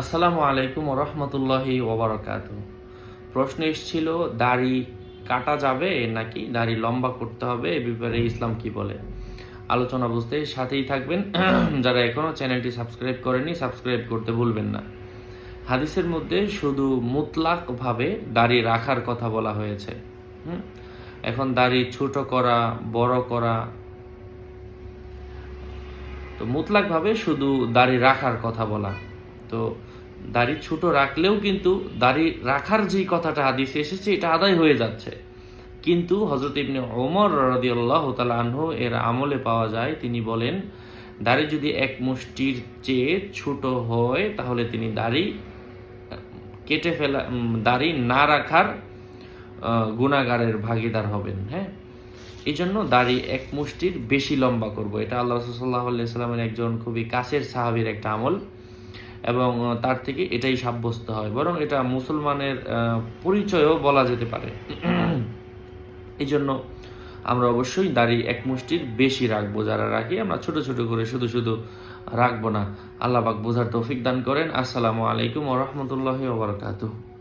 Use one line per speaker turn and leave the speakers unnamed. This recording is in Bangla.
আসসালামু আলাইকুম রহমতুল্লাহি ওবরাকাত প্রশ্ন এসেছিল, দাড়ি কাটা যাবে নাকি দাড়ি লম্বা করতে হবে? এ ব্যাপারে ইসলাম কি বলে? আলোচনা বুঝতে সাথেই থাকবেন। যারা এখনও চ্যানেলটি সাবস্ক্রাইব করেনি সাবস্ক্রাইব করতে ভুলবেন না। হাদিসের মধ্যে শুধু মুতলাকভাবে দাড়ি রাখার কথা বলা হয়েছে? এখন দাড়ি ছোট করা, বড় করা। তো মুতলাকভাবে শুধু দাড়ি রাখার কথা বলা। তো দাড়ি ছোট রাখলেও কিন্তু দাড়ি রাখার যেই কথাটা হাদিসে এসেছে, এটা আদায় হয়ে যাচ্ছে। কিন্তু হজরত ইবনে ওমর রদিয়াল্লাহ তালা আনহু এর আমলে পাওয়া যায়, তিনি বলেন, দাড়ি যদি এক মুষ্টির চেয়ে ছোট হয়, তাহলে তিনি দাড়ি, কেটে ফেলা, দাড়ি না রাখার গুণাগারের ভাগিদার হবেন। হ্যাঁ? এই জন্য দাড়ি এক মুষ্টির বেশি লম্বা করব। এটা আল্লাহ সাল্লাহ সাল্লামের একজন খুবই কাছের সাহাবির একটা আমল। এবং তার থেকে এটাই সাব্যস্ত হয়। বরং এটা মুসলমানের পরিচয়ও বলা যেতে পারে। এই জন্য আমরা অবশ্যই দাড়ি এক মুষ্টির বেশি রাখব। যারা রাখি, আমরা ছোট ছোট করে শুধু শুধু রাখব না। আল্লাহবাক বোঝার তৌফিক দান করেন। আসসালামু আলাইকুম ওরহমতুল্লাহ ওবরাকাতুহ